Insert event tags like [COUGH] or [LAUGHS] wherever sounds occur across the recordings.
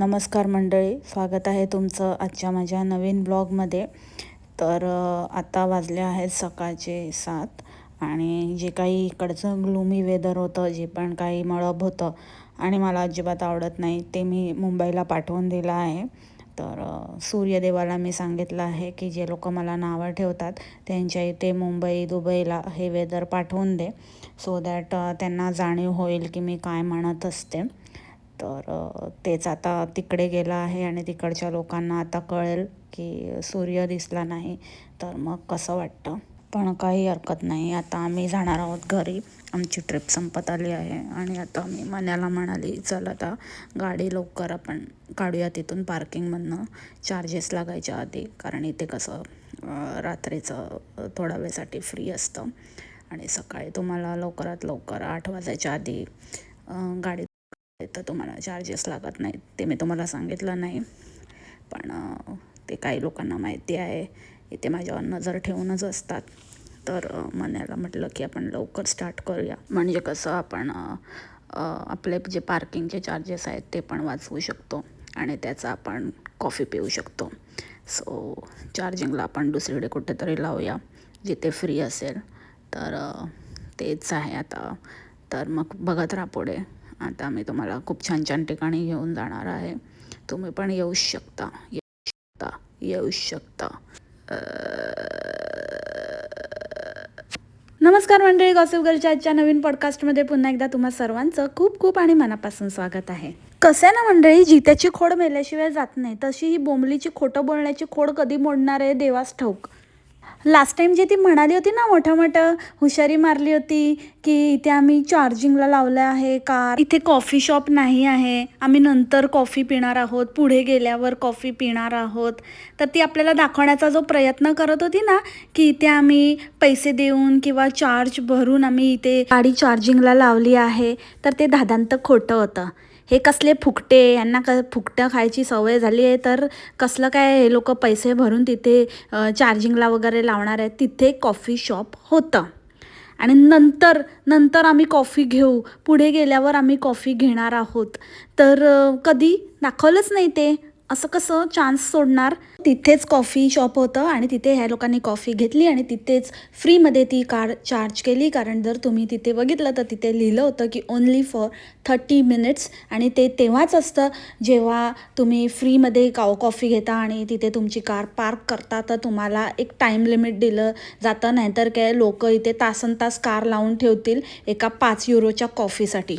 नमस्कार मंडळी स्वागत आहे तुमचं आजच्या माझ्या नवीन ब्लॉगमध्ये. तर आत्ता आता वाजले आहेत सकाळचे सात आणि जे काही इकडचं ग्लूमी वेदर होतं जे पण काही मळब होतं आणि मला अजिबात आवडत नाही ते मी मुंबईला पाठवून दिलं आहे. तर सूर्यदेवाला मी सांगितलं आहे की जे लोक मला नावं ठेवतात त्यांच्या इथे मुंबई दुबईला हे वेदर पाठवून दे. सो दॅट त्यांना जाणीव होईल की मी काय म्हणत असते. तर तेच आता तिकडे गेलं आहे आणि तिकडच्या लोकांना आता कळेल की सूर्य दिसला नाही तर मग कसं वाटतं? पण काही हरकत नाही. आता आम्ही जाणार आहोत घरी. आमची ट्रिप संपत आली आहे आणि आता मी मण्याला म्हणाली चल आता गाडी लवकर आपण काढूया तिथून पार्किंगमधनं. चार्जेस लागायच्या आधी कारण इथे कसं रात्रीचं थोडा वेळसाठी फ्री असतं. आणि सकाळी तुम्हाला लवकरात लवकर आठ वाजायच्या आधी गाडी तर तुम्हाला चार्जेस लागत नाहीत. ते मी तुम्हाला सांगितलं नाही. पण ते काही लोकांना माहिती आहे. इथे माझ्यावर नजर ठेवूनच असतात. तर म्हणायला मनाला म्हटलं की आपण लवकर स्टार्ट करूया. म्हणजे कसं आपण आपले जे पार्किंगचे चार्जेस आहेत ते पण वाचवू शकतो. आणि त्याचा आपण कॉफी पिऊ शकतो. सो चार्जिंगला आपण दुसरीकडे कुठेतरी लावूया. जिथे फ्री असेल. तर तेच आहे आता. तर मग बघत राहा पुढे. आता मी तुम्हाला खूप छान छान ठिकाणी घेऊन जाणार आहे. तुम्ही पण येऊ शकता येऊ शकता येऊ शकता. नमस्कार मंडळी गॉसिप गर्लच्या आजच्या नवीन पॉडकास्टमध्ये पुन्हा एकदा तुम्हा सर्वांचं खूप खूप आणि मनापासून स्वागत आहे. कसं आहे ना मंडळी जित्याची खोड मेल्याशिवाय जात नाही. तशी ही बोंबलीची खोटं बोलण्याची खोड कधी मोडणार आहे देवास ठाऊक. लास्ट टाइम जे ती म्हणाली होती ना मोठं मोठं हुशारी मारली होती की इथे आम्ही चार्जिंगला लावलं आहे कार इथे कॉफी शॉप नाही आहे. आम्ही नंतर कॉफी पिणार आहोत. पुढे गेल्यावर कॉफी पिणार आहोत. तर ती आपल्याला दाखवण्याचा जो प्रयत्न करत होती ना की इथे आम्ही पैसे देऊन किंवा चार्ज भरून आम्ही इथे गाडी चार्जिंगला लावली आहे. तर ते दादांत खोटं होतं. हे कसले फुकटे? यांना क फुकटं खायची सवय झाली आहे तर कसलं काय हे लोक पैसे भरून तिथे चार्जिंगला वगैरे लावणार आहेत? तिथे कॉफी शॉप होतं. आणि नंतर नंतर आम्ही कॉफी घेऊ. पुढे गेल्यावर आम्ही कॉफी घेणार आहोत. तर कधी? दाखवलंच नाही ते. असं कसं चान्स सोडणार? तिथेच कॉफी शॉप होतं आणि तिथे ह्या लोकांनी कॉफी घेतली आणि तिथेच फ्रीमध्ये ती कार चार्ज केली. कारण जर तुम्ही तिथे बघितलं तर तिथे लिहिलं होतं की ओन्ली फॉर थर्टी मिनिट्स आणि ते तेव्हाच असतं जेव्हा तुम्ही फ्रीमध्ये काव कॉफी घेता आणि तिथे तुमची कार पार्क करता तर तुम्हाला एक टाईम लिमिट दिलं जातं. नाहीतर काय लोक इथे तासन तास कार लावून ठेवतील एका पाच युरोच्या कॉफीसाठी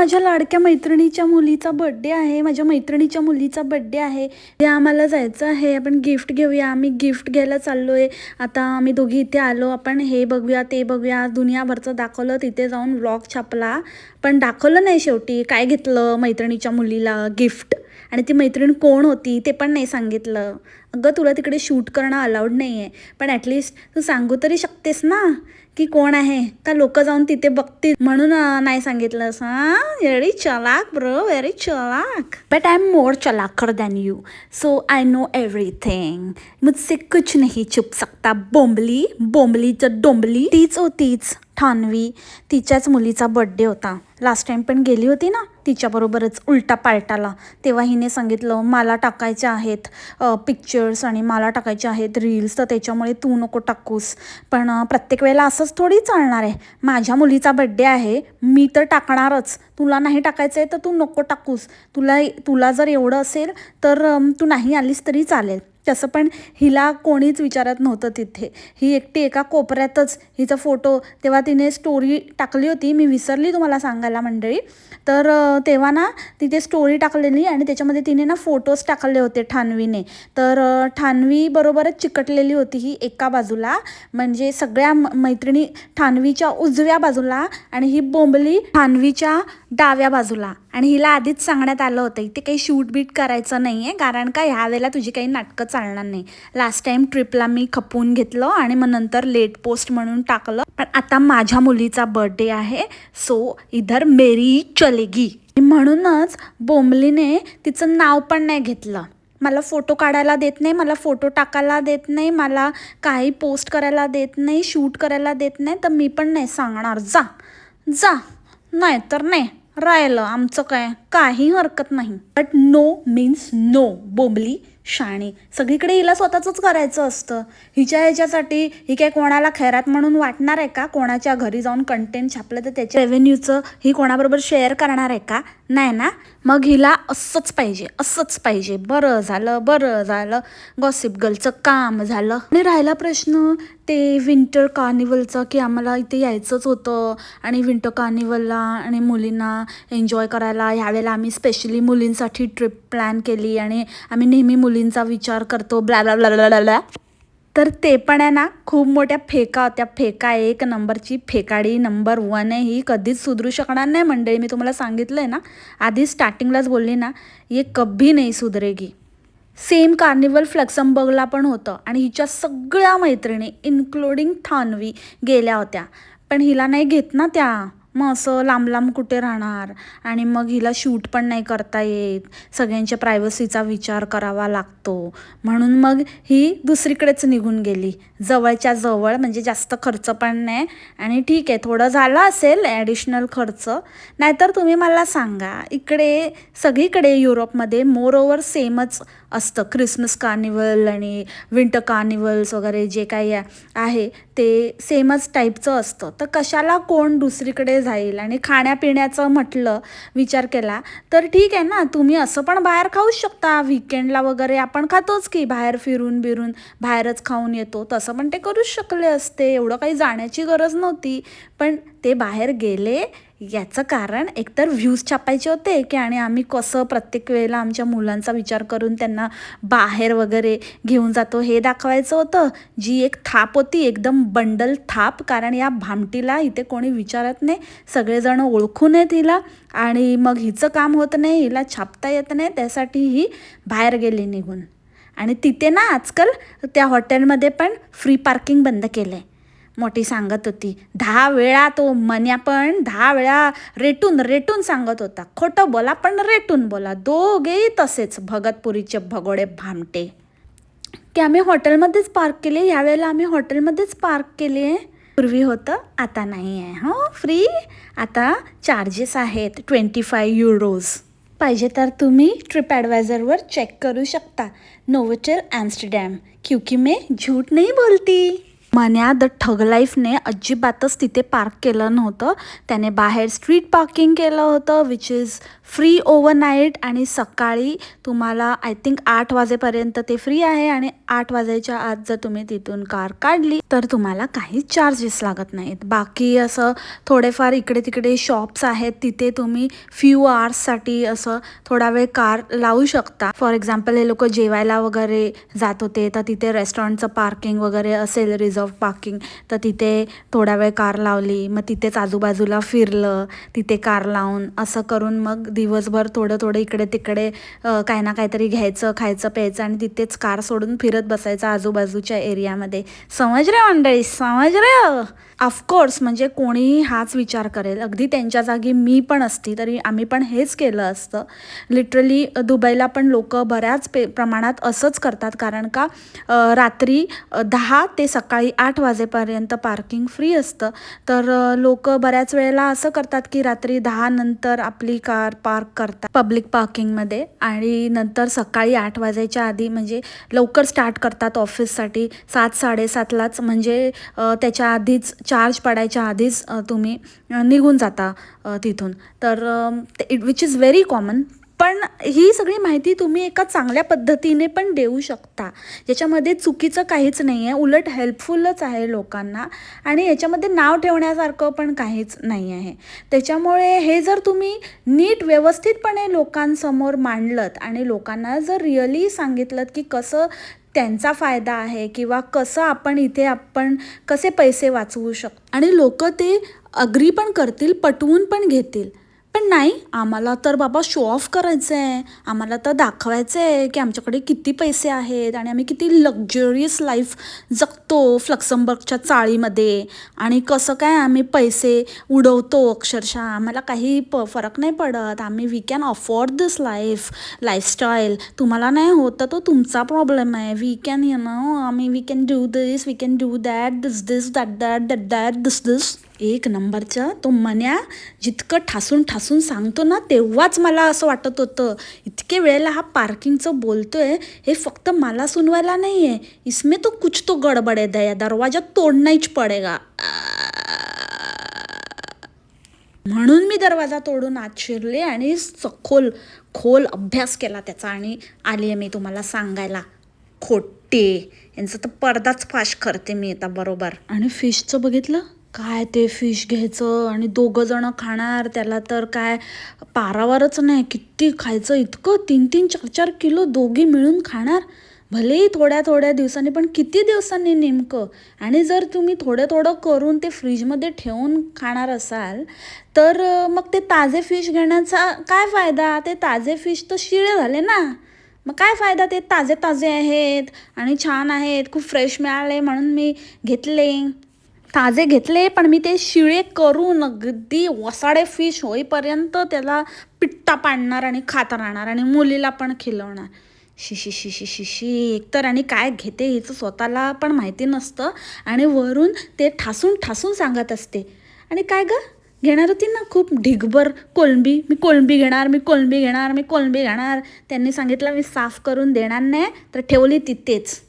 माझ्या लाडक्या मैत्रिणीच्या मुलीचा बड्डे आहे माझ्या मैत्रिणीच्या मुलीचा बड्डे आहे. ते आम्हाला जायचं आहे आपण गिफ्ट घेऊया. आम्ही गिफ्ट घ्यायला चाललो आहे आता आम्ही दोघी इथे आलो. आपण हे बघूया ते बघूया. दुनियाभरचं दाखवलं. तिथे जाऊन व्लॉग छापला. पण दाखवलं नाही शेवटी. काय घेतलं मैत्रिणीच्या मुलीला गिफ्ट आणि ती मैत्रीण कोण होती ते पण नाही सांगितलं. अगं तुला तिकडे शूट करणं अलाउड नाही आहे पण ॲटलिस्ट तू सांगू तरी शकतेस ना? की कोण आहे? का लोक जाऊन तिथे बघतील. म्हणून नाही सांगितलं असं व्हेरी चलाक ब्रो व्हेरी चलाक. बट आय एम मोर चलाकर than you so I know everything मुझसे कुछ नाही छुप सकता. बोंबली बोंबलीचं डोंबली. तीच होतीच ठानवी. तिच्याच मुलीचा बड्डे होता. लास्ट टाइम पण गेली होती ना? तिच्याबरोबरच उलटा पालटाला. तेव्हा हिने सांगितलं मला टाकायचे आहेत पिक्चर्स आणि मला टाकायचे आहेत रील्स तर त्याच्यामुळे तू नको टाकूस. पण प्रत्येक वेळेला असंच थोडी चालणार आहे. माझ्या मुलीचा बड्डे आहे मी तर टाकणारच. तुला नाही टाकायचं आहे तर तू नको टाकूस. तुला तुला जर एवढं असेल तर तू नाही आलीस तरी चालेल. तसं पण हिला कोणीच विचारत नव्हतं तिथे. ही एकटी एका कोपऱ्यातच हिचा फोटो तेव्हा तिने स्टोरी टाकली होती. मी विसरली तुम्हाला सांगायला मंडळी. तर तेव्हा ना तिथे स्टोरी टाकलेली आणि त्याच्यामध्ये तिने ना फोटोज टाकले होते ठानवीने. तर अ, ठानवी बरोबरच चिकटलेली होती ही एका बाजूला. म्हणजे सगळ्या म- मैत्रिणी ठानवीच्या उजव्या बाजूला आणि ही बोंबली ठानवीच्या डाव्या बाजूला. आणि हिला आधीच सांगण्यात आलं होतं इथे काही शूट बीट करायचं नाही आहे कारण का ह्या वेळेला तुझी काही नाटकं चालणार नाही. लास्ट टाइम ट्रिपला मी खपवून घेतलं आणि मग नंतर लेट पोस्ट म्हणून टाकलं. पण आता माझ्या मुलीचा बर्थडे आहे सो इधर मेरी चलेगी. म्हणूनच बोंबलीने तिचं नाव पण नाही घेतलं. मला फोटो काढायला देत नाही मला फोटो टाकायला देत नाही मला काही पोस्ट करायला देत नाही शूट करायला देत नाही तर मी पण नाही सांगणार. जा जा नाही तर नाही. राहिलं आमचं काय? काही हरकत नाही. But no means no Bombli शाणी. सगळीकडे हिला स्वतःचंच करायचं असतं. हिच्या ह्याच्यासाठी ही काय कोणाला खैरात म्हणून वाटणार आहे का? कोणाच्या घरी जाऊन कंटेंट छापलं तर त्याच्या रेव्हेन्यूचं ही कोणाबरोबर शेअर करणार आहे का? नाही ना? मग हिला असंच पाहिजे असंच पाहिजे. बरं झालं बरं झालं. गॉसिप गर्लचं काम झालं. आणि राहिला प्रश्न ते विंटर कार्निवलचं की आम्हाला इथे यायचंच होतं. आणि विंटर कार्निवलला आणि मुलींना एन्जॉय करायला ह्यावेळेला आम्ही स्पेशली मुलींसाठी ट्रिप प्लॅन केली आणि आम्ही नेहमी मुलींचा विचार करतो blah blah blah blah blah तर ते पण आहे ना खूप मोठ्या फेका होत्या. फेका एक नंबरची फेकाडी नंबर वन आहे. ही कधीच सुधरू शकणार नाही मंडळी. मी तुम्हाला सांगितलं आहे ना आधी स्टार्टिंगलाच बोलली ना ये कभी नाही सुधरेगी. सेम कार्निवल फ्लक्समबर्गला पण होतं आणि हिच्या सगळ्या मैत्रिणी इन्क्लुडिंग थानवी गेल्या होत्या. पण हिला नाही घेत ना त्या. मग असं लांब लांब कुठे राहणार? आणि मग हिला शूट पण नाही करता येत. सगळ्यांच्या प्रायव्हसीचा विचार करावा लागतो. म्हणून मग ही दुसरीकडेच निघून गेली. जवळच्या जवळ म्हणजे जास्त खर्च पण नाही. आणि ठीक आहे थोडं झालं असेल ॲडिशनल खर्च. नाहीतर तुम्ही मला सांगा इकडे सगळीकडे युरोपमध्ये मोर ओवर सेमच असतं. क्रिसमस कार्निवल आणि विंटर कार्निवल्स वगैरे जे काही आहे ते सेमच टाईपचं असतं. तर कशाला कोण दुसरीकडे जाईल? आणि खाण्यापिण्याचं म्हटलं विचार केला तर ठीक आहे ना तुम्ही असं पण बाहेर खाऊच शकता. विकेंडला वगैरे आपण खातोच की बाहेर फिरून बिरून बाहेरच खाऊन येतो. तसं पण ते करूच शकले असते. एवढं काही जाण्याची गरज नव्हती. पण ते बाहेर गेले. याचं कारण एकतर व्ह्यूज छापायचे होते की आणि आम्ही कसं प्रत्येक वेळेला आमच्या मुलांचा विचार करून त्यांना बाहेर वगैरे घेऊन जातो हे दाखवायचं होतं. जी एक थाप होती एकदम बंडल थाप. कारण या भामटीला इथे कोणी विचारत नाही. सगळेजण ओळखून येत हिला. आणि मग हिचं काम होत नाही हिला छापता येत नाही. त्यासाठी ही बाहेर गेली निघून. आणि तिथे ना आजकाल त्या हॉटेलमध्ये पण फ्री पार्किंग बंद केलं आहे मोठी सांगत होती. दहा वेळा तो मन्या पण दहा वेळा रेटून रेटून सांगत होता. खोटं बोला पण रेटून बोला. दोघेही तसेच भगतपुरीचे भगोडे भामटे. की आम्ही हॉटेलमध्येच पार्क केले. ह्यावेळेला आम्ही हॉटेलमध्येच पार्क केले. पूर्वी होतं आता नाही आहे हो फ्री आता चार्जेस आहेत. ट्वेंटी फाय युरोज पाहिजे तर तुम्ही ट्रिप ॲडवायझरवर चेक करू शकता. नोवचर ॲम्स्टरडॅम क्योंकि मे झूठ नाही बोलती. मन्या द ठग लाईफने अजिबातच तिथे पार्क केलं नव्हतं. त्याने बाहेर स्ट्रीट पार्किंग केलं होतं विच इज फ्री ओव्हरनाईट आणि सकाळी तुम्हाला आय थिंक आठ वाजेपर्यंत ते फ्री आहे आणि आठ वाजायच्या आत जर तुम्ही तिथून कार काढली तर तुम्हाला काहीच चार्जेस लागत नाहीत. बाकी असं थोडेफार इकडे तिकडे शॉप्स आहेत तिथे तुम्ही फ्यू आवर्ससाठी असं थोडा वेळ कार लावू शकता. फॉर एक्झाम्पल हे लोक जेवायला वगैरे जात होते तर तिथे रेस्टॉरंटचं पार्किंग वगैरे असेल रिझर्व पार्किंग तर तिथे थोडा वेळ कार लावली मग तिथेच आजूबाजूला फिरलं तिथे कार लावून असं करून मग दिवसभर थोडं थोडं इकडे तिकडे काही ना काहीतरी घ्यायचं खायचं प्यायचं आणि तिथेच कार सोडून फिरत बसायचं आजूबाजूच्या एरियामध्ये. समज रे हो मंडळी? समज रे ऑफकोर्स हो? म्हणजे कोणीही हाच विचार करेल. अगदी त्यांच्या जागी मी पण असती तरी आम्ही पण हेच केलं असतं. लिटरली दुबईला पण लोक बऱ्याच पे प्रमाणात असंच करतात. कारण का रात्री दहा ते सकाळी आठ वाजेपर्यंत पार्किंग फ्री असतं. तर लोक बऱ्याच वेळेला असं करतात की रात्री दहा नंतर आपली कार पार्क करतात पब्लिक पार्किंगमध्ये आणि नंतर सकाळी आठ वाजायच्या आधी म्हणजे लवकर स्टार्ट करतात ऑफिससाठी. सात साडेसातलाच म्हणजे त्याच्या आधीच चार्ज पडायच्या आधीच तुम्ही निघून जाता तिथून. तर it which is very common पण ही सगळी माहिती तुम्ही एका चांगल्या पद्धतीने पण देऊ शकता. याच्यामध्ये चुकीचं काहीच नाही आहे उलट हेल्पफुलच आहे लोकांना. आणि याच्यामध्ये नाव ठेवण्यासारखं पण काहीच नाही आहे त्याच्यामुळे हे जर तुम्ही नीट व्यवस्थितपणे लोकांसमोर मांडलत आणि लोकांना जर रिअली सांगितलं की कसं त्यांचा फायदा आहे किंवा कसं आपण इथे आपण कसे पैसे वाचवू शकतो आणि लोक ते अग्री पण करतील पटवून पण घेतील. पण नाही आम्हाला तर बाबा शो ऑफ करायचं आहे आम्हाला तर दाखवायचं आहे की आमच्याकडे किती पैसे आहेत आणि आम्ही किती लक्झरियस लाईफ जगतो फ्लक्समबर्गच्या चाळीमध्ये. आणि कसं काय आम्ही पैसे उडवतो अक्षरशः. आम्हाला काही प फरक नाही पडत. आम्ही we can afford this life lifestyle तुम्हाला नाही होत तर तो तुमचा प्रॉब्लेम आहे. वी कॅन यु नो आम्ही we can do this we can do that this this that that that that this this एक नंबरचं तो मन्या जितकं ठासून ठासून सांगतो ना तेव्हाच मला असं वाटत होतं. इतके वेळेला हा पार्किंगचं बोलतोय हे फक्त मला सुनवायला नाही आहे इसमें तो कुछ तो गडबड आहे दया दरवाजा तोडनाहीच पडेगा. म्हणून मी दरवाजा तोडून आत शिरले आणि सखोल खोल अभ्यास केला त्याचा आणि आली आहे मी तुम्हाला सांगायला. खोटे. यांचं तर पडदाच फाश करते मी आता बरोबर. आणि फिशचं बघितलं? काय ते फिश घ्यायचं आणि दोघं जण खाणार त्याला तर काय पारावरच नाही. किती खायचं इतकं तीन तीन चार चार किलो दोघी मिळून खाणार. भलेही थोड्या थोड्या दिवसांनी पण किती दिवसांनी नेमकं? आणि जर तुम्ही थोडं थोडं करून ते फ्रीजमध्ये ठेवून खाणार असाल तर मग ते ताजे फिश घेण्याचा काय फायदा? ते ताजे फिश तर शिळे झाले ना. मग काय फायदा? ते ताजे ताजे आहेत आणि छान आहेत. खूप फ्रेश मिळाले म्हणून मी घेतले. ताजे घेतले पण मी ते शिळे करून अगदी वसाडे फिश होईपर्यंत त्याला पिट्टा पाडणार आणि खात राहणार आणि मुलीला पण खिलवणार. शिशी शिशी शिशी एकतर आणि काय घेते हिचं स्वतःला पण माहिती नसतं आणि वरून ते ठासून ठासून सांगत असते. आणि काय ग? घेणार होती ना खूप ढिगभर कोलंबी? मी कोलंबी घेणार मी कोलंबी घेणार मी कोलंबी घेणार. त्यांनी सांगितलं मी साफ करून देणार नाही तर ठेवली तिथेच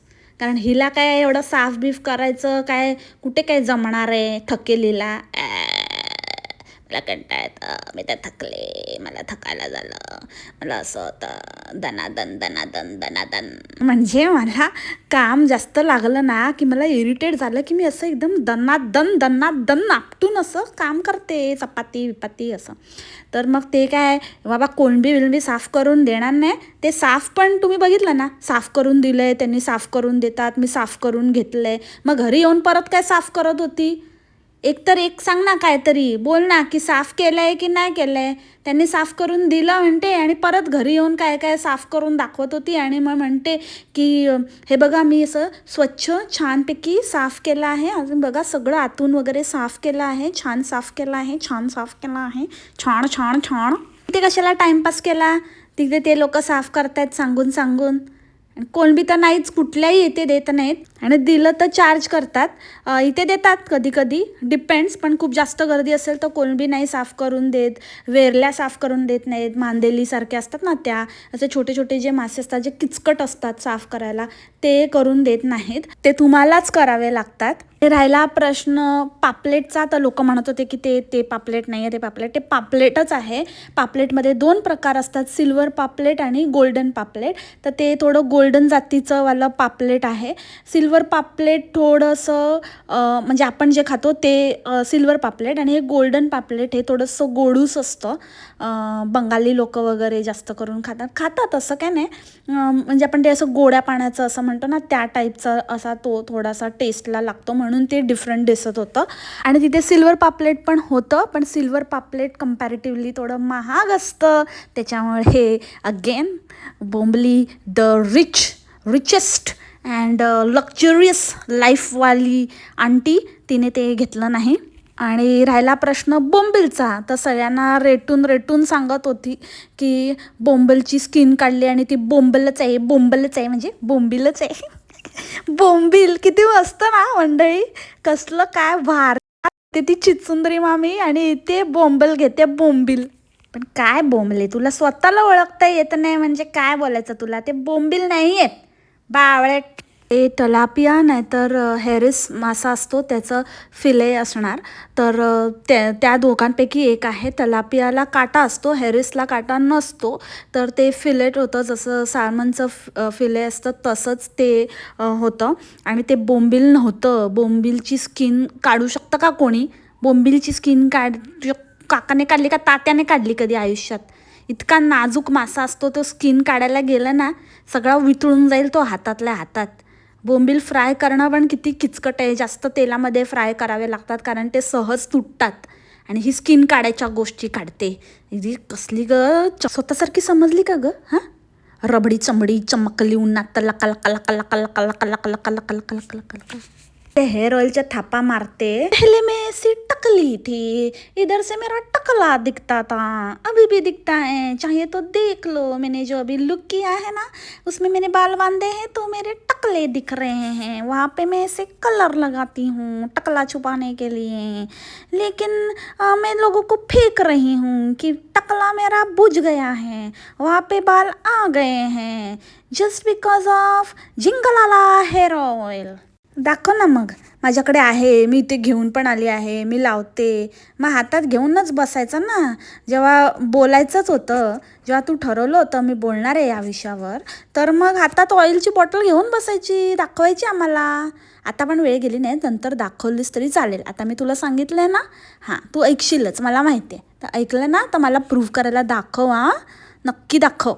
कारण हिला काय एवढं साफ बीफ करायचं काय कुठे काय जमणार आहे थकेलीला? मला कंटाळ येतं मी तर थकले. मला थकायला झालं. मला असं होतं दनादन दनादन दनादन. म्हणजे मला काम जास्त लागलं ना की मला इरिटेट झालं की मी असं एकदम दनादन दनादन आपटून असं काम करते. चपाती विपाती असं. तर मग ते काय बाबा कोणबी विलंबी साफ करून देणार नाही. ते साफ पण तुम्ही बघितलं ना साफ करून दिलं आहे त्यांनी साफ करून देतात मी साफ करून घेतलं आहे मग घरी येऊन परत काय साफ करत होती? एक तर एक सांग ना काहीतरी. बोल ना की साफ केलं आहे की नाही केलं आहे त्यांनी साफ करून दिलं म्हणते आणि परत घरी येऊन काय काय साफ करून दाखवत होती आणि मग म्हणते की हे बघा मी असं स्वच्छ छानपैकी साफ केलं आहे. अजून बघा सगळं आतून वगैरे साफ केलं आहे. छान साफ केलं आहे. छान साफ केलं आहे. छान छान छान. तिथे कशाला टाईमपास केला? तिथे ते लोक साफ करतायत सांगून सांगून. आणि बी तर नाहीच. कुठल्याही येते देत नाहीत. आणि दिलं तर चार्ज करतात. इथे देतात कधी कधी डिपेंड्स पण खूप जास्त गर्दी असेल तर कोलंबी नाही साफ करून देत. वेरल्या साफ करून देत नाहीत. मांदेलीसारख्या असतात ना त्या. असे छोटे छोटे जे मासे असतात जे किचकट असतात साफ करायला ते करून देत नाहीत. ते तुम्हालाच करावे लागतात. राहिला प्रश्न पापलेटचा तर लोक म्हणत होते की ते ते पापलेट नाही आहे ते पापलेट. ते पापलेटच आहे. पापलेटमध्ये दोन प्रकार असतात. सिल्वर पापलेट आणि गोल्डन पापलेट. तर ते थोडं गोल्डन जातीचं वालं पापलेट आहे. सिल्वर सिल्वर पापलेट थोडंसं म्हणजे आपण जे खातो ते सिल्वर पापलेट आणि हे गोल्डन पापलेट हे थोडंसं गोडूस असतं. बंगाली लोक वगैरे जास्त करून खातात. खातात असं काय नाही. म्हणजे आपण ते असं गोड्या पाण्याचं असं म्हणतो ना त्या टाईपचा असा तो थोडासा टेस्टला लागतो म्हणून ते डिफरंट दिसत होतं. आणि तिथे सिल्वर पापलेट पण होतं पण सिल्वर पापलेट कम्पॅरेटिव्हली थोडं महाग असतं. त्याच्यामुळे हे again Bombli the rich richest and luxurious लाईफवाली aunty तिने ते घेतलं नाही. आणि राहिला प्रश्न बोंबिलचा. तर सगळ्यांना रेटून रेटून सांगत होती की बोंबिलची स्किन काढली आणि ती बोंबलच आहे बोंबलच आहे. म्हणजे बोंबिलच आहे. [LAUGHS] बोंबिल किती मस्त ना मंडळी. कसलं काय भार. ते ती चितसुंदरी मामी आणि ते बोंबल घेते बोंबिल. पण काय बोंबले तुला स्वतःला ओळखता येत नाही. म्हणजे काय बोलायचं तुला? ते बोंबिल नाही आहेत बावळेट. ते तलापिया नाहीतर तर हेरिस मासा असतो त्याचं फिले असणार. तर त्या त्या दोघांपैकी एक आहे. तलापियाला काटा असतो हेरिसला काटा नसतो. तर ते फिलेट होतं जसं सालमनचं फिले असतं तसंच ते होतं. आणि ते बोंबिल नव्हतं. बोंबिलची स्किन काढू शकतं का कोणी? बोंबिलची स्किन काढ काकाने काढली का तात्याने काढली कधी आयुष्यात? इतका नाजूक मासा असतो तो स्किन काढायला गेला ना सगळा वितळून जाईल तो हातातल्या हातात. बोंबील फ्राय करणं पण किती किचकट आहे. जास्त तेलामध्ये फ्राय करावे लागतात कारण ते सहज तुटतात. आणि ही स्किन काढायच्या गोष्टी काढते. ही कसली ग च- स्वतःसारखी समजली का ग? हां? रबडी चमडी चमकली उन्हात लका लका लका लका लका लका लका लका लका लका लका लका लका हेयर ऑयलच्या थापा मारते। पहले मैं ऐसी टकली थी इधर से मेरा टकला दिखता था अभी भी दिखता है चाहिए तो देख लो मैंने जो अभी लुक किया है ना उसमें मैंने बाल बांधे हैं तो मेरे टकले दिख रहे हैं वहाँ पे मैं ऐसे कलर लगाती हूँ टकला छुपाने के लिए। लेकिन अ, मैं लोगों को फेंक रही हूँ कि टकला मेरा बुझ गया है वहाँ पे बाल आ गए हैं just because of jingalala hair oil दाखव ना मग. माझ्याकडे आहे मी ते घेऊन पण आली आहे मी लावते. मग हातात घेऊनच बसायचं ना. जेव्हा बोलायचंच होतं जेव्हा तू ठरवलं होतं मी बोलणार आहे या विषयावर तर मग हातात ऑइलची बॉटल घेऊन बसायची दाखवायची आम्हाला. आता पण वेळ गेली नाही नंतर दाखवलीस तरी चालेल. आता मी तुला सांगितलं आहे ना. हां तू ऐकशीलच मला माहिती आहे. तर ऐकलं ना तर मला प्रूव्ह करायला दाखव हां. नक्की दाखव.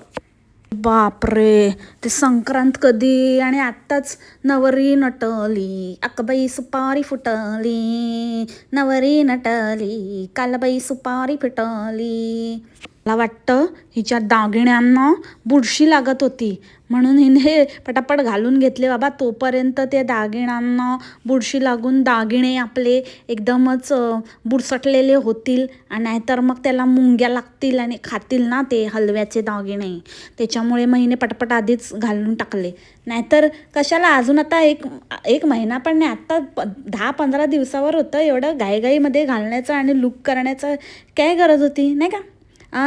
बापरे! ते संक्रांत कधी आणि आत्ताच नवरी नटली अकबाई सुपारी फुटली. नवरी नटली कालबाई सुपारी फुटली. मला वाटतं हिच्या दागिन्यांना बुरशी लागत होती. म्हणून हिने पटापट घालून घेतले बाबा तोपर्यंत त्या दागिन्यांना बुरशी लागून दागिने आपले एकदमच बुरसटलेले होतील आणि नाहीतर मग त्याला मुंग्या लागतील आणि खातील ना ते हलव्याचे दागिने. त्याच्यामुळे मग हिने पटपट आधीच घालून टाकले. नाहीतर कशाला अजून आता एक एक महिना पण नाही आत्ता प दहा पंधरा दिवसावर होतं एवढं घाईघाईमध्ये घालण्याचं आणि लुक करण्याचं. काय गरज होती? नाही का?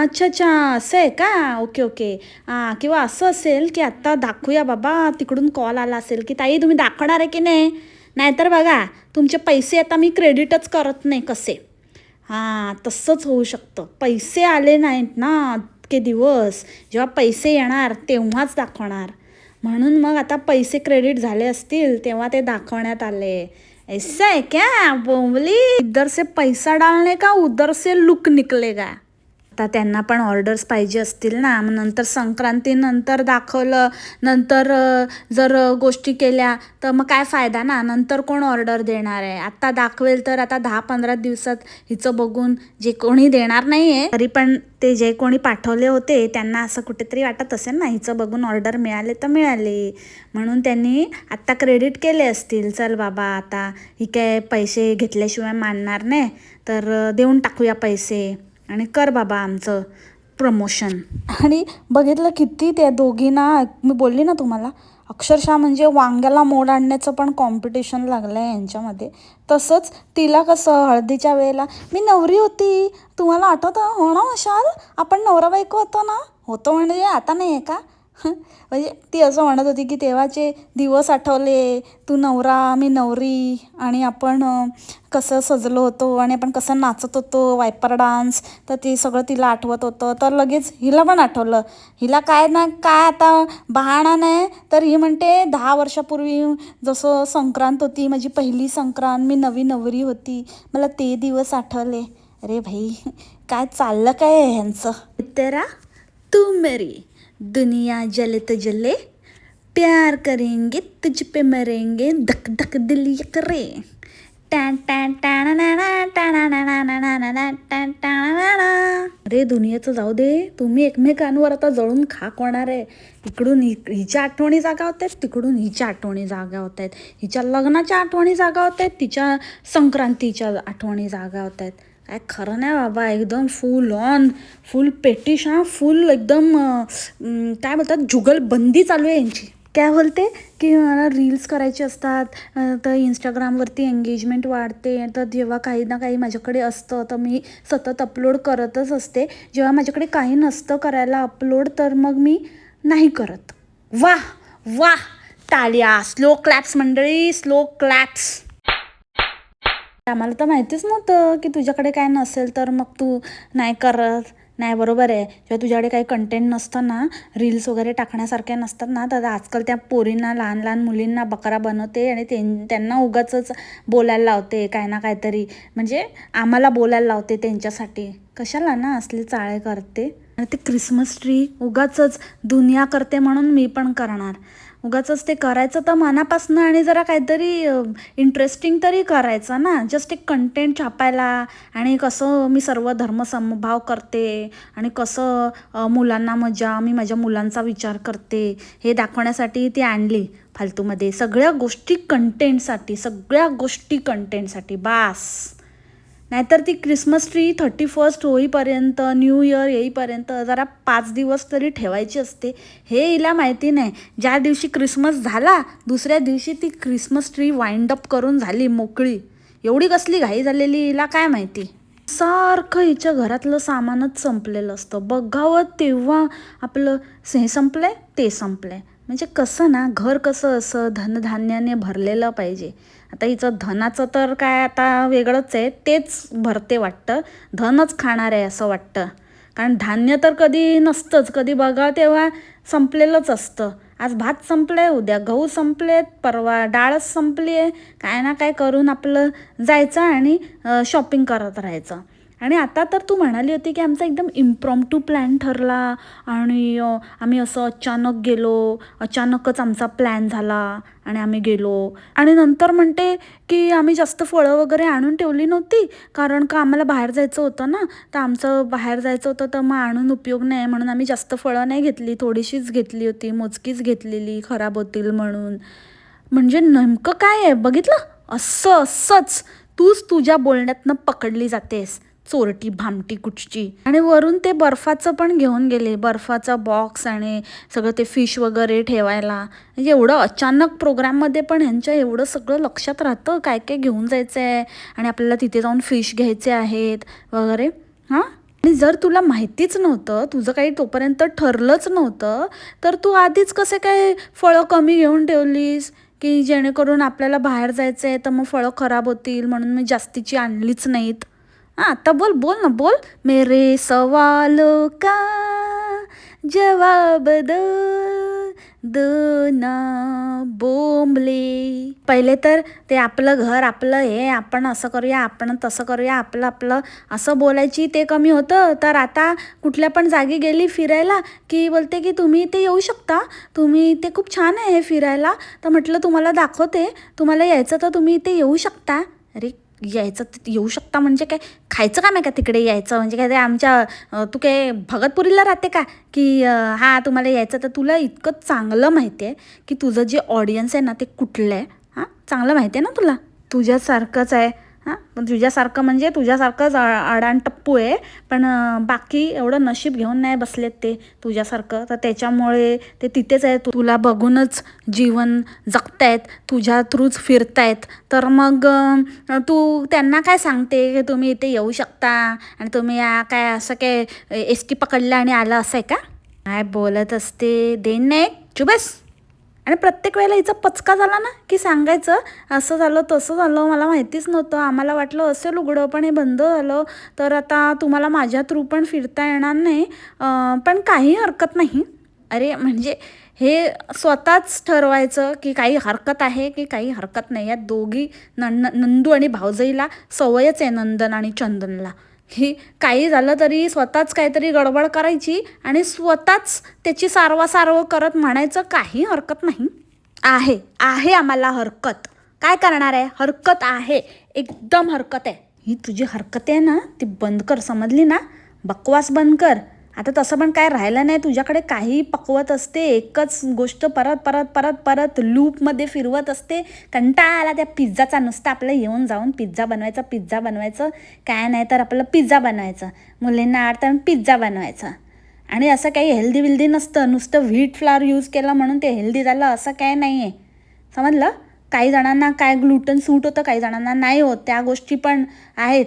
अच्छा अच्छा असं आहे का? Okay okay. हां किंवा असं असेल की आत्ता दाखवूया बाबा तिकडून कॉल आला असेल की ताई तुम्ही दाखवणार आहे की नाही? नाहीतर बघा तुमचे पैसे आता मी क्रेडिटच करत नाही कसे. हां तसंच होऊ शकतं. पैसे आले नाहीत ना इतके दिवस जेव्हा पैसे येणार तेव्हाच दाखवणार. म्हणून मग आता पैसे क्रेडिट झाले असतील तेव्हा ते दाखवण्यात आले. ऐसा है क्या बोंबली? इधर से पैसा डालने का उधर से लुक निकलेगा. आता त्यांना पण ऑर्डर्स पाहिजे असतील ना. मग नंतर संक्रांतीनंतर दाखवलं नंतर जर गोष्टी केल्या तर मग काय फायदा ना. नंतर कोण ऑर्डर देणार आहे? आत्ता दाखवेल तर आता दहा पंधरा दिवसात हिचं बघून जे कोणी देणार नाही आहे तरी पण ते जे कोणी पाठवले होते त्यांना असं कुठेतरी वाटत असेल ना हिचं बघून ऑर्डर मिळाले तर मिळाले. म्हणून त्यांनी आत्ता क्रेडिट केले असतील. चल बाबा आता ही काय पैसे घेतल्याशिवाय मानणार नाही. तर देऊन टाकूया पैसे. आणि कर बाबा आमचं प्रमोशन आणि बघितलं किती त्या दोघींना मी बोलली ना तुम्हाला अक्षरशः म्हणजे वांग्याला मोड आणण्याचं पण कॉम्पिटिशन लागलं आहे यांच्यामध्ये. तसंच तिला कसं हळदीच्या वेळेला मी नवरी होती तुम्हाला आठवतं? हो ना आपण नवरा बायको होतो ना? होतो म्हणजे आता नाही आहे का? [LAUGHS] म्हणजे ती असं म्हणत होती की तेव्हाचे दिवस आठवले तू नवरा मी नवरी आणि आपण कसं सजलो होतो आणि आपण कसं नाचत होतो वायपर डान्स तर ते सगळं तिला आठवत होतं. तर लगेच हिला पण आठवलं. हिला काय ना काय आता बहाणा नाही तर ही म्हणते दहा वर्षापूर्वी जसं संक्रांत होती माझी पहिली संक्रांत मी नवी नवरी होती मला ते दिवस आठवले. अरे भाई काय चाललं काय ह्यांचं? तेरा तू मेरी. दुनिया जले तो जले प्यार करेंगे तुझ पे मरेंगे धक धक दिल ये करे टॅन टॅन टॅनानाना, टॅनानानानानाना, टॅन अरे दुनियेचं जाऊ दे तुम्ही एकमेकांवर आता जळून खाक होणार आहे इकडून हि हिच्या आठवणी जागा होत आहेत तिकडून हिच्या आठवणी जागा होत आहेत. हिच्या लग्नाच्या आठवणी जागा होत आहेत तिच्या संक्रांतीच्या आठवणी जागा होत आहेत. काय खरं नाही बाबा एकदम फुल ऑन फुल पेटिश हा फुल एकदम काय बोलतात जुगलबंदी चालू आहे यांची. काय बोलते? की मला रील्स करायचे असतात तर इंस्टाग्रामवरती एंगेजमेंट वाढते तर जेव्हा काही ना काही माझ्याकडे असतं तर मी सतत अपलोड करतच असते. जेव्हा माझ्याकडे काही नसतं करायला अपलोड तर मग मी नाही करत. वा वा टाळ्या स्लो क्लॅप्स मंडळी स्लो क्लॅप्स आम्हाला तर माहितीच नव्हतं की तुझ्याकडे काय नसेल तर मग तू नाही करत. नाही बरोबर आहे. किंवा तुझ्याकडे काही कंटेंट नसतं ना रील्स वगैरे टाकण्यासारख्या नसतात ना तर आजकाल त्या पोरींना लहान लहान मुलींना बकरा बनवते आणि ते त्यांना उगाचच बोलायला लावते काय ना काहीतरी. म्हणजे आम्हाला बोलायला लावते त्यांच्यासाठी. कशाला ना असले चाळे करते. आणि ते क्रिसमस ट्री उगाचच दुनिया करते म्हणून मी पण करणार. उगाच ते करायचं तर मनापासनं आणि जरा काहीतरी इंटरेस्टिंग तरी करायचं ना. जस्ट एक कंटेंट छापायला आणि कसं मी सर्व धर्मसमभाव करते आणि कसं मुलांना मजा मी माझ्या मुलांचा विचार करते हे दाखवण्यासाठी ती आणली फालतूमध्ये. सगळ्या गोष्टी कंटेंटसाठी सगळ्या गोष्टी कंटेंटसाठी बास. नाहीतर ती क्रिसमस ट्री थर्टी फर्स्ट होईपर्यंत न्यू इयर येईपर्यंत जरा पाच दिवस तरी ठेवायची असते. हे हिला माहिती नाही. ज्या दिवशी क्रिसमस झाला दुसऱ्या दिवशी ती क्रिसमस ट्री वाइंड अप करून झाली मोकळी. एवढी कसली घाई झालेली हिला काय माहिती? सारखं हिच्या घरातलं सामानच संपलेलं असतं. बघावं तेव्हा आपलं हे संपलंय ते संपलंय. म्हणजे कसं ना घर कसं असं धनधान्याने भरलेलं पाहिजे. आता हिचं धनाचं तर काय आता वेगळंच आहे तेच भरते वाटतं. धनच खाणार आहे असं वाटतं. कारण धान्य तर कधी नसतंच कधी बघा तेव्हा संपलेलंच असतं. आज भात संपलाय उद्या गहू संपलेत परवा डाळच संपली आहे काय ना काय करून आपलं जायचं आणि शॉपिंग करत राहायचं. आणि आता तर तू म्हणाली होती की आमचा एकदम इम्प्रॉम्प्टू प्लॅन ठरला आणि आम्ही असं अचानक गेलो अचानकच आमचा प्लॅन झाला आणि आम्ही गेलो. आणि नंतर म्हणते की आम्ही जास्त फळं वगैरे आणून ठेवली नव्हती कारण का आम्हाला बाहेर जायचं होतं ना तर आमचं बाहेर जायचं होतं तर मग आणून उपयोग नाही म्हणून आम्ही जास्त फळं नाही घेतली थोडीशीच घेतली होती मोजकीच घेतलेली खराब होतील म्हणून. म्हणजे नेमकं काय आहे? बघितलं? असं असंच. तूच तुझ्या बोलण्यातनं पकडली जातेस. चोरटी भामटी कुठची आणि वरून ते बर्फाचं पण घेऊन गेले. बर्फाचा बॉक्स आणि सगळं ते फिश वगैरे ठेवायला. एवढं अचानक प्रोग्राममध्ये पण ह्यांच्या एवढं सगळं लक्षात राहतं काय काय घेऊन जायचं आहे आणि आपल्याला तिथे जाऊन फिश घ्यायचे आहेत वगैरे. हां? आणि जर तुला माहितीच नव्हतं तुझं काही तोपर्यंत ठरलंच नव्हतं तर तू आधीच कसे काय फळं कमी घेऊन ठेवलीस? की जेणेकरून आपल्याला बाहेर जायचं आहे तर मग फळं खराब होतील म्हणून मी जास्तीची आणलीच नाहीत. हां आता बोल बोल ना बोल. मेरे सवालो का जवाब दो दो ना बोंबले. पहिले तर ते आपलं घर आपलं हे आपण असं करूया आपण तसं करूया आपलं आपलं. असं बोलायची ते कमी होतं. तर आता कुठल्या पण जागी गेली फिरायला की बोलते की तुम्ही इथे येऊ शकता. तुम्ही इथे खूप छान आहे हे फिरायला. तर म्हटलं तुम्हाला दाखवते. तुम्हाला यायचं तर तुम्ही इथे येऊ शकता. अरे यायचं येऊ शकता म्हणजे काय? खायचं काम आहे का तिकडे यायचं? म्हणजे काय ते आमच्या तू काय भगतपुरीला राहते का? की हा तुम्हाला यायचं तर तुला इतकं चांगलं माहिती आहे की तुझं जे ऑडियन्स आहे ना ते कुठलं आहे? हां? चांगलं माहिती आहे ना तुला? तुझ्यासारखंच आहे. हां पण तुझ्यासारखं म्हणजे तुझ्यासारखंच अडाण टप्पू आहे पण बाकी एवढं नशीब घेऊन नाही बसलेत ते तुझ्यासारखं. तर त्याच्यामुळे ते तिथेच आहे. तुला बघूनच जीवन जगतायत तुझ्या थ्रूच फिरतायत. तर मग तू त्यांना काय सांगते की तुम्ही इथे येऊ शकता? आणि तुम्ही या काय असं काय एस टी पकडलं आणि आलं असं आहे का? काय बोलत असते. देन नाही. चुबस आणि प्रत्येक वेळेला हिचा पचका झाला ना की सांगायचं असं झालं तसं झालं मला माहितीच नव्हतं. आम्हाला वाटलं असेल उघडं पण हे बंद झालं. तर आता तुम्हाला माझ्या थ्रू पण फिरता येणार नाही. पण काही हरकत नाही. अरे म्हणजे हे स्वतःच ठरवायचं की काही हरकत आहे की काही हरकत नाही. या दोघी नंद नंदू आणि भावजईला सवयच आहे नंदन आणि चंदनला. ही काही झालं तरी स्वतःच काहीतरी गडबड करायची आणि स्वतःच त्याची सारवासारव करत म्हणायचं काही हरकत नाही. आहे आहे आम्हाला हरकत. काय करणार आहे? हरकत आहे. एकदम हरकत आहे. ही तुझी हरकत आहे ना? ती बंद कर. समजली ना? बकवास बंद कर. आता तसं पण काय राहिलं नाही. तुझ्याकडे काही पकवत असते एकच गोष्ट परत परत परत परत लूपमध्ये फिरवत असते. कंटाळा आला त्या पिझ्झाचा नुसता आपलं येऊन जाऊन पिझ्झा बनवायचा पिझ्झा बनवायचं. काय नाही तर आपलं पिझ्झा बनवायचं. मुलींना आवडतं पिझ्झा बनवायचा. आणि असं काही हेल्दी विल्दी नसतं. नुसतं व्हीट फ्लावर यूज केलं म्हणून ते हेल्दी झालं असं काय नाही आहे समजलं? काही जणांना काय ग्लुटन सूट होतं काही जणांना नाही होत. त्या गोष्टी पण आहेत.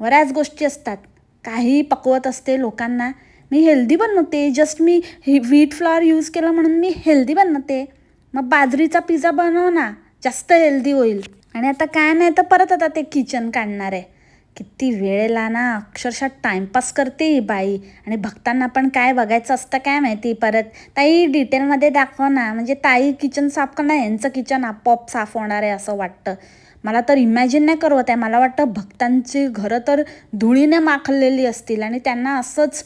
बऱ्याच गोष्टी असतात. काही पकवत असते लोकांना. मी हेल्दी बनवते जस्ट मी हे व्हीट फ्लॉवर यूज केला म्हणून मी हेल्दी बनवते मग बाजरीचा पिझ्झा बनव ना जास्त हेल्दी होईल. आणि आता काय नाही तर परत आता ते किचन काढणार आहे. किती वेळेला ना अक्षरशः टाइमपास करते ही बाई. आणि भक्तांना पण काय बघायचं असतं काय माहिती परत. ताई डिटेलमध्ये दाखव ना. म्हणजे ताई किचन साफ करणार यांचं किचन आपोआप साफ होणार आहे असं वाटतं. मला तर इमॅजिन नाही करवत आहे. मला वाटतं भक्तांची घरं तर धुळीने माखलेली असतील आणि त्यांना असंच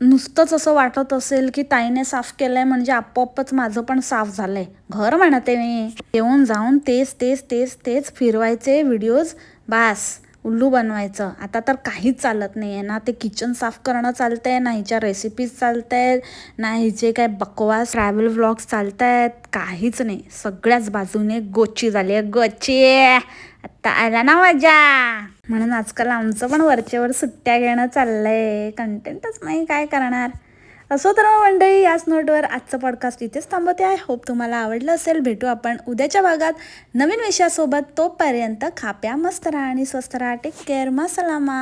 नुसतंच असं वाटत असेल की ताईने साफ केलंय म्हणजे आपोआपच माझं पण साफ झालंय. घर म्हणते मी. येऊन जाऊन तेच तेच तेच तेच फिरवायचे व्हिडिओज बास उल्लू बनवायचं. आता तर काहीच चालत नाही आहे ना. ते किचन साफ करणं चालतंय ना हिच्या रेसिपीज चालत आहेत ना हिचे काय बकवास ट्रॅव्हल व्लॉग्स चालत आहेत काहीच नाही. सगळ्याच बाजूने गोची झाली आहे गोची! आता आला ना मजा. म्हणून आजकाल आमचं पण वरचेवर सुट्ट्या घेणं चाललंय. कंटेंटच नाही काय करणार? असो तर मग मंडळी याच नोटवर आजचं पॉडकास्ट इथेच थांबवते. आहे होप तुम्हाला आवडलं असेल. भेटू आपण उद्याच्या भागात नवीन विषयासोबत. तोपर्यंत खाप्या मस्त राहा आणि स्वस्त राहा. Take care मसलामा